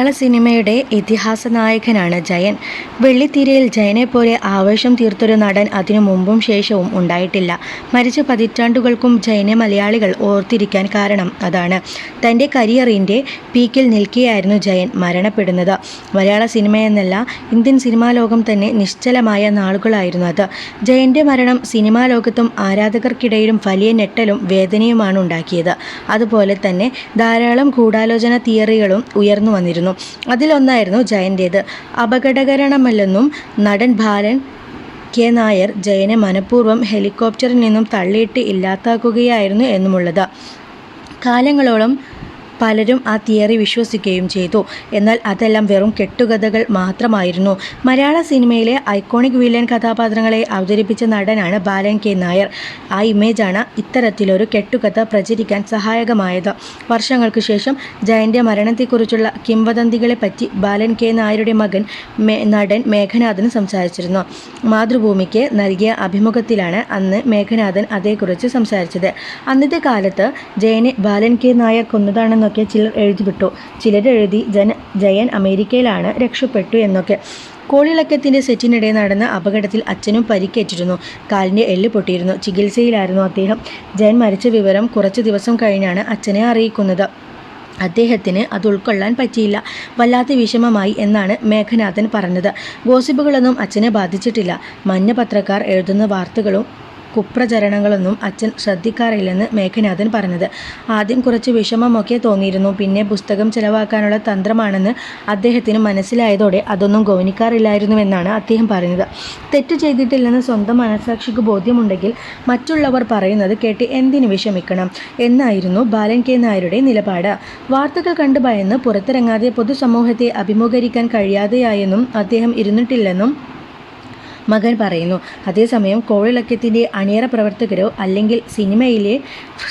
മലയാള സിനിമയുടെ ഇതിഹാസ നായകനാണ് ജയൻ. വെള്ളിത്തിരയിൽ ജയനെ പോലെ ആവേശം തീർത്തൊരു നടൻ അതിനു മുമ്പും ശേഷവും ഉണ്ടായിട്ടില്ല. മരിച്ച പതിറ്റാണ്ടുകൾക്കും ജയനെ മലയാളികൾ ഓർത്തിരിക്കാൻ കാരണം അതാണ്. തന്റെ കരിയറിന്റെ പീക്കിൽ നിൽക്കുകയായിരുന്നു ജയൻ മരണപ്പെടുന്നത്. മലയാള സിനിമയെന്നല്ല ഇന്ത്യൻ സിനിമാ ലോകം തന്നെ നിശ്ചലമായ നാളുകളായിരുന്നു അത്. ജയന്റെ മരണം സിനിമാ ലോകത്തും ആരാധകർക്കിടയിലും വലിയ ഞെട്ടലും വേദനയുമാണ് ഉണ്ടാക്കിയത്. അതുപോലെ തന്നെ ധാരാളം ഗൂഢാലോചന തിയറികളും ഉയർന്നു വന്നിരുന്നു. അതിലൊന്നായിരുന്നു ജയന്റേത് അപകടകരണമല്ലെന്നും നടൻ ഭാരൻ കെ നായർ ജയനെ മനഃപൂർവം ഹെലികോപ്റ്ററിൽ നിന്നും തള്ളിയിട്ട് ഇല്ലാതാക്കുകയായിരുന്നു എന്നുമുള്ളത്. കാലങ്ങളോളം പലരും ആ തിയറി വിശ്വസിക്കുകയും ചെയ്തു. എന്നാൽ അതെല്ലാം വെറും കെട്ടുകഥകൾ മാത്രമായിരുന്നു. മലയാള സിനിമയിലെ ഐക്കോണിക് വില്ലൻ കഥാപാത്രങ്ങളെ അവതരിപ്പിച്ച നടനാണ് ബാലൻ കെ. നായർ. ആ ഇമേജാണ് ഇത്തരത്തിലൊരു കെട്ടുകഥ പ്രചരിക്കാൻ സഹായകമായത്. വർഷങ്ങൾക്ക് ശേഷം ജയന്റെ മരണത്തെക്കുറിച്ചുള്ള കിംവദന്തികളെ പറ്റി ബാലൻ കെ. നായരുടെ മകൻ നടൻ മേഘനാഥൻ സംസാരിച്ചിരുന്നു. മാതൃഭൂമിക്ക് നൽകിയ അഭിമുഖത്തിലാണ് അന്ന് മേഘനാഥൻ അതേക്കുറിച്ച് സംസാരിച്ചത്. അന്നത്തെ കാലത്ത് ജയനെ ബാലൻ കെ. നായർ കൊന്നതാണെന്നൊക്കെ ചിലർ എഴുതിവിട്ടു. ചിലരെഴുതി ജന ജയൻ അമേരിക്കയിലാണ് രക്ഷപ്പെട്ടു എന്നൊക്കെ. കോളിളക്കത്തിന്റെ സെറ്റിനിടെ നടന്ന അപകടത്തിൽ അച്ഛനും പരിക്കേറ്റിരുന്നു. കാലിന്റെ എല്ല് പൊട്ടിയിരുന്നു. ചികിത്സയിലായിരുന്നു അദ്ദേഹം. ജയൻ മരിച്ച വിവരം കുറച്ച് ദിവസം കഴിഞ്ഞാണ് അച്ഛനെ അറിയിക്കുന്നത്. അദ്ദേഹത്തിന് അത് ഉൾക്കൊള്ളാൻ പറ്റിയില്ല. വല്ലാത്ത വിഷമമായി എന്നാണ് മേഘനാഥൻ പറഞ്ഞത്. ഗോസിപ്പുകളൊന്നും അച്ഛനെ ബാധിച്ചിട്ടില്ല. മഞ്ഞ പത്രക്കാർ എഴുതുന്ന വാർത്തകളും കുപ്രചരണങ്ങളൊന്നും അച്ഛൻ ശ്രദ്ധിക്കാറില്ലെന്ന് മേഘനാഥൻ പറഞ്ഞത്. ആദ്യം കുറച്ച് വിഷമമൊക്കെ തോന്നിയിരുന്നു. പിന്നെ പുസ്തകം ചെലവാക്കാനുള്ള തന്ത്രമാണെന്ന് അദ്ദേഹത്തിന് മനസ്സിലായതോടെ അതൊന്നും ഗൗനിക്കാറില്ലായിരുന്നുവെന്നാണ് അദ്ദേഹം പറഞ്ഞത്. തെറ്റ് ചെയ്തിട്ടില്ലെന്ന് സ്വന്തം മനസാക്ഷിക്ക് ബോധ്യമുണ്ടെങ്കിൽ മറ്റുള്ളവർ പറയുന്നത് കേട്ട് എന്തിനു വിഷമിക്കണം എന്നായിരുന്നു ബാലൻ കെ. നായരുടെ നിലപാട്. വാർത്തകൾ കണ്ട് ഭയന്ന് പുറത്തിറങ്ങാതെ പൊതുസമൂഹത്തെ അഭിമുഖീകരിക്കാൻ കഴിയാതെയായെന്നും അദ്ദേഹം ഇരുന്നിട്ടില്ലെന്നും മകൻ പറയുന്നു. അതേസമയം കോളിളക്കത്തിന്റെ അണിയറ പ്രവർത്തകരോ അല്ലെങ്കിൽ സിനിമയിലെ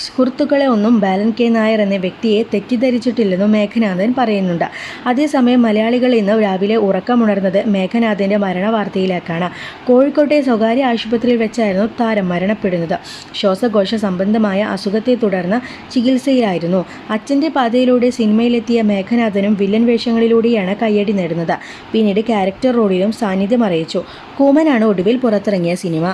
സുഹൃത്തുക്കളെ ഒന്നും ബാലൻ കെ നായർ എന്ന വ്യക്തിയെ തെറ്റിദ്ധരിച്ചിട്ടില്ലെന്നും മേഘനാഥൻ പറയുന്നുണ്ട്. അതേസമയം മലയാളികൾ ഇന്ന് രാവിലെ ഉറക്കമുണർന്നത് മേഘനാഥന്റെ മരണവാർത്തയിലേക്കാണ്. കോഴിക്കോട്ടെ സ്വകാര്യ ആശുപത്രിയിൽ വെച്ചായിരുന്നു താരം മരണപ്പെടുന്നത്. ശ്വാസകോശ സംബന്ധമായ അസുഖത്തെ തുടർന്ന് ചികിത്സയിലായിരുന്നു. അച്ഛന്റെ പാതയിലൂടെ സിനിമയിലെത്തിയ മേഘനാഥനും വില്ലൻ വേഷങ്ങളിലൂടെയാണ് കയ്യടി നേടുന്നത്. പിന്നീട് ക്യാരക്ടർ റോളിലും സാന്നിധ്യം അറിയിച്ചു. കൂമനാണ് ഒടുവിൽ പുറത്തിറങ്ങിയ സിനിമ